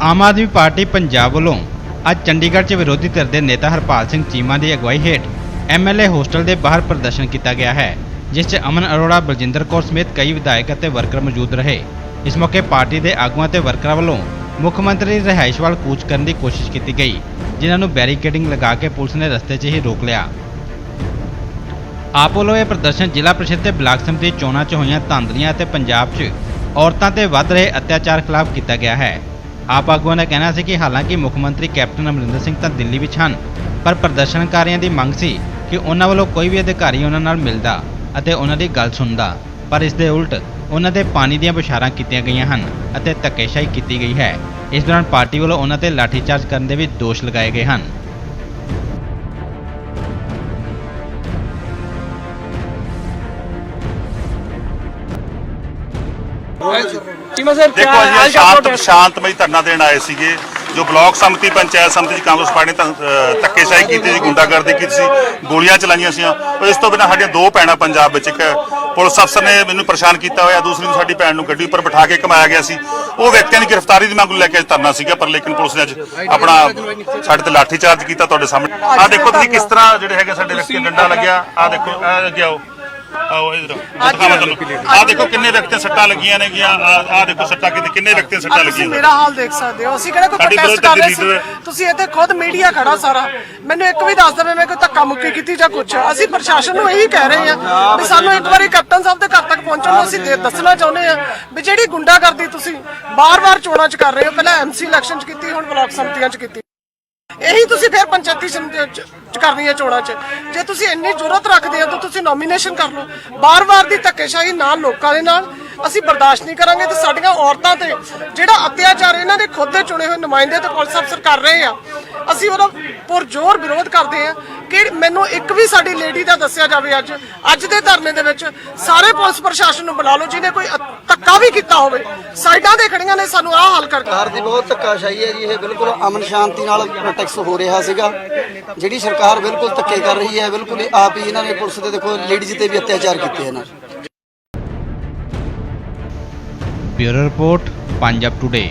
Aam Aadmi party Punjab ਵੱਲੋਂ ਅੱਜ ਚੰਡੀਗੜ੍ਹ 'ਚ ਵਿਰੋਧੀ ਧਿਰ ਦੇ ਨੇਤਾ ਹਰਪਾਲ ਸਿੰਘ ਚੀਮਾ ਦੀ ਅਗਵਾਈ ਹੇਠ ਐਮਐਲਏ ਹੋਸਟਲ ਦੇ ਬਾਹਰ ਪ੍ਰਦਰਸ਼ਨ ਕੀਤਾ ਗਿਆ ਹੈ, ਜਿਸ 'ਚ ਅਮਨ ਅਰੋੜਾ, ਬਲਜਿੰਦਰ ਕੌਰ ਸਮੇਤ ਕਈ ਵਿਧਾਇਕ ਅਤੇ ਵਰਕਰ ਮੌਜੂਦ ਰਹੇ। ਇਸ ਮੌਕੇ ਪਾਰਟੀ ਦੇ ਆਗੂਆਂ ਤੇ ਵਰਕਰਾਂ ਵੱਲੋਂ ਮੁੱਖ ਮੰਤਰੀ ਦੀ ਰਿਹਾਇਸ਼ ਵੱਲ ਕੂਚ ਕਰਨ ਦੀ ਕੋਸ਼ਿਸ਼ ਕੀਤੀ ਗਈ, ਜਿਨ੍ਹਾਂ ਨੂੰ ਬੈਰੀਕੇਡਿੰਗ ਲਗਾ ਕੇ ਪੁਲਿਸ ਨੇ ਰਸਤੇ 'ਚ ਹੀ ਰੋਕ ਲਿਆ। ਆਪ ਵੱਲੋਂ ਇਹ ਪ੍ਰਦਰਸ਼ਨ ਜ਼ਿਲ੍ਹਾ ਪ੍ਰੀਸ਼ਦ ਤੇ ਬਲਾਕ ਸਮਿਤੀ ਚੋਣਾਂ 'ਚ ਹੋਈਆਂ ਧਾਂਦਲੀਆਂ ਅਤੇ ਪੰਜਾਬ 'ਚ ਔਰਤਾਂ ਤੇ ਵੱਧ ਰਹੇ ਅਤਿਆਚਾਰ ਖਿਲਾਫ ਕੀਤਾ ਗਿਆ ਹੈ। ਆਪ ਆਗੂਆਂ ਦਾ ਕਹਿਣਾ ਸੀ ਕਿ ਹਾਲਾਂਕਿ ਮੁੱਖ ਮੰਤਰੀ ਕੈਪਟਨ ਅਮਰਿੰਦਰ ਸਿੰਘ ਤਾਂ ਦਿੱਲੀ ਵਿੱਚ ਹਨ, ਪਰ ਪ੍ਰਦਰਸ਼ਨਕਾਰੀਆਂ ਦੀ ਮੰਗ ਸੀ ਕਿ ਉਹਨਾਂ ਵੱਲੋਂ ਕੋਈ ਵੀ ਅਧਿਕਾਰੀ ਉਹਨਾਂ ਨਾਲ ਮਿਲਦਾ ਅਤੇ ਉਹਨਾਂ ਦੀ ਗੱਲ ਸੁਣਦਾ, ਪਰ ਇਸ ਦੇ ਉਲਟ ਉਹਨਾਂ ਤੇ ਪਾਣੀ ਦੀਆਂ ਬੁਛਾਰਾਂ ਕੀਤੀਆਂ ਗਈਆਂ ਹਨ ਅਤੇ ਧੱਕੇਸ਼ਾਹੀ ਕੀਤੀ ਗਈ ਹੈ। ਇਸ ਦੌਰਾਨ ਪਾਰਟੀ ਵੱਲੋਂ ਉਹਨਾਂ ਤੇ ਲਾਠੀਚਾਰਜ ਕਰਨ ਦੇ ਵੀ ਦੋਸ਼ ਲਗਾਏ ਗਏ ਹਨ। ਚੀਮਾ ਦੇਖੋ ਜੀ ਇਹ ਸ਼ਾਂਤ ਸ਼ਾਂਤਮਈ ਧਰਨਾ ਦੇਣ ਆਏ ਸੀਗੇ। ਜੋ ਬਲਾਕ ਸੰਮਤੀ ਪੰਚਾਇਤ ਸੰਮਤੀ ਦੀ ਕਾਂਗਰਸ ਪਾਰਟੀ ਨੇ ਧੱਕੇਸ਼ਾਹੀ ਕੀਤੀ ਸੀ ਗੁੰਡਾਗਰਦੀ ਕੀਤੀ ਸੀ ਗੋਲੀਆਂ ਚਲਾਈਆਂ ਸੀ ਇਸ ਤੋਂ ਬਿਨਾਂ ਸਾਡੀਆਂ ਦੋ ਭੈਣਾਂ ਪੰਜਾਬ ਵਿੱਚ ਇੱਕ ਪੁਲਿਸ ਅਫਸਰ ਨੇ ਮੈਨੂੰ ਪਰੇਸ਼ਾਨ ਕੀਤਾ ਹੋਇਆ ਦੂਸਰੀ ਨੂੰ ਸਾਡੀ ਭੈਣ ਨੂੰ ਗੱਡੀ ਉੱਪਰ ਬਿਠਾ ਕੇ ਘਮਾਇਆ ਗਿਆ ਸੀ। ਉਹ ਵਿਅਕਤੀਆਂ ਦੀ ਗ੍ਰਿਫਤਾਰੀ ਦੀ ਮੰਗ ਨੂੰ ਲੈ ਕੇ ਧਰਨਾ ਸੀਗਾ ਪਰ ਲੇਕਿਨ ਪੁਲਿਸ ਨੇ ਅੱਜ ਆਪਣਾ ਸਾਡੇ ਤੇ ਲਾਠੀ ਚਾਰਜ ਕੀਤਾ ਤੁਹਾਡੇ ਸਾਹਮਣੇ। ਆਹ ਦੇਖੋ ਤੁਸੀਂ ਕਿਸ ਤਰ੍ਹਾਂ ਜਿਹੜੇ ਹੈਗੇ ਸਾਡੇ ਵਿਅਕਤੀ ਡੰਡਾ ਲੱਗਿਆ ਆਹ ਦੇਖੋ ਆਹ ਅੱਗੇ ਆਓ। ਆਓ ਇਧਰ ਦਿਖਾਵਾਂ ਤੁਹਾਨੂੰ ਆਹ ਦੇਖੋ ਕਿੰਨੇ ਵਿਅਕਤੀਆਂ ਸੱਟਾਂ ਲੱਗੀਆਂ ਨੇ ਗਿਆ ਆਹ ਦੇਖੋ ਸੱਟਾਂ ਕਿੰਨੇ ਕਿੰਨੇ ਵਿਅਕਤੀਆਂ ਸੱਟਾਂ ਤੁਸੀਂ ਲੱਗੀਆਂ। ਮੇਰਾ ਹਾਲ ਦੇਖ ਸਕਦੇ ਹੋ। ਅਸੀਂ ਕਿਹੜਾ ਕੋਈ ਸਾਡੀ ਪ੍ਰੋਟੈਸਟ ਵਿਰੋਧਤਾ ਕਰ ਰਹੇ ਦੀ ਸੀ? ਲੀਡਰ ਤੁਸੀਂ ਇੱਥੇ ਖੁਦ ਮੀਡੀਆ ਖੜਾ ਸਾਰਾ। ਮੈਨੂੰ ਇੱਕ ਵੀ ਦੱਸ ਦੇਵੇ ਮੈਂ ਕੋਈ ਧੱਕਾ ਮੁੱਕੀ ਕੀਤੀ ਜਾਂ ਕੁਝ ਅਸੀਂ ਪ੍ਰਸ਼ਾਸਨ ਨੂੰ ਇਹੀ ਕਹਿ ਰਹੇ ਹਾਂ ਵੀ ਸਾਨੂੰ ਇੱਕ ਵਾਰੀ ਕੈਪਟਨ ਸਾਹਿਬ ਦੇ ਘਰ ਤੱਕ ਪਹੁੰਚਣ ਨੂੰ ਅਸੀਂ ਦੱਸਣਾ ਚਾਹੁੰਦੇ ਹਾਂ ਵੀ ਜਿਹੜੀ ਗੁੰਡਾਗਰਦੀ ਤੁਸੀਂ ਬਾਰ-ਬਾਰ ਚੋਣਾਂ 'ਚ ਕਰ ਰਹੇ ਹੋ ਪਹਿਲਾਂ ਐਮਸੀ ਇਲੈਕਸ਼ਨ 'ਚ ਕੀਤੀ ਹੁਣ ਬਲਾਕ ਸੰਮਤੀਆਂ 'ਚ ਕੀਤੀ। ਇਹੀ ਤੁਸੀਂ ਫਿਰ ਪੰਚਾਇਤੀ ਚ ਕਰਨੀ ਹੈ ਚੋਣਾਂ 'ਚ। ਜੇ ਤੁਸੀਂ ਇੰਨੀ ਜ਼ਰੂਰਤ ਰੱਖਦੇ ਹੋ ਤਾਂ ਤੁਸੀਂ ਨੋਮੀਨੇਸ਼ਨ ਕਰ ਲਓ। ਬਾਰ-ਬਾਰ ਦੀ ਧੱਕੇਸ਼ਾਹੀ ਨਾਲ ਲੋਕਾਂ ਦੇ ਨਾਲ। ਅਸੀਂ ਬਰਦਾਸ਼ਤ ਨਹੀਂ ਕਰਾਂਗੇ ਤੇ ਸਾਡੀਆਂ ਔਰਤਾਂ ਤੇ ਜਿਹੜਾ ਅਤਿਆਚਾਰ ਇਹਨਾਂ ਦੇ ਖੁਦ ਦੇ ਚੁਣੇ ਹੋਏ ਨੁਮਾਇੰਦੇ ਤੇ ਪੁਲਿਸ ਅਫਸਰ ਕਰ ਰਹੇ ਆ। ਅਸੀਂ ਉਹਦਾ ਪੁਰਜ਼ੋਰ ਵਿਰੋਧ ਕਰਦੇ ਆ। ਕਿ ਮੈਨੂੰ ਇੱਕ ਵੀ ਸਾਡੀ ਲੇਡੀ ਦਾ ਦੱਸਿਆ ਜਾਵੇ ਅੱਜ ਅੱਜ ਦੇ ਧਰਨੇ ਦੇ ਵਿੱਚ ਸਾਰੇ ਪੁਲਿਸ ਪ੍ਰਸ਼ਾਸਨ ਨੂੰ ਬੁਲਾ ਲਓ ਜਿਹਨੇ ਕੋਈ ਧੱਕਾ ਵੀ ਕੀਤਾ ਹੋਵੇ ਸਾਈਡਾਂ ਦੇ ਖੜੀਆਂ ਨੇ ਸਾਨੂੰ ਆਹ ਹਾਲ ਕਰ ਸਰਕਾਰ ਦੀ ਬਹੁਤ ਧੱਕਾਸ਼ਾਹੀ ਹੈ ਜੀ ਇਹ ਬਿਲਕੁਲ ਅਮਨ ਸ਼ਾਂਤੀ ਨਾਲ ਟੈਕਸ ਹੋ ਰਿਹਾ ਸੀਗਾ। ਜਿਹੜੀ ਸਰਕਾਰ ਬਿਲਕੁਲ ਧੱਕੇ ਕਰ ਰਹੀ ਹੈ ਬਿਲਕੁਲ ਆਪ ਹੀ ਇਹਨਾਂ ਨੇ ਪੁਲਿਸ ਦੇ ਦੇਖੋ ਲੇਡੀਜ਼ ਤੇ ਵੀ ਅਤਿਆਚਾਰ ਕੀਤੇ ਇਹਨਾਂ ਬਿਊਰੋ ਰਿਪੋਰਟ ਪੰਜਾਬ ਟੁਡੇ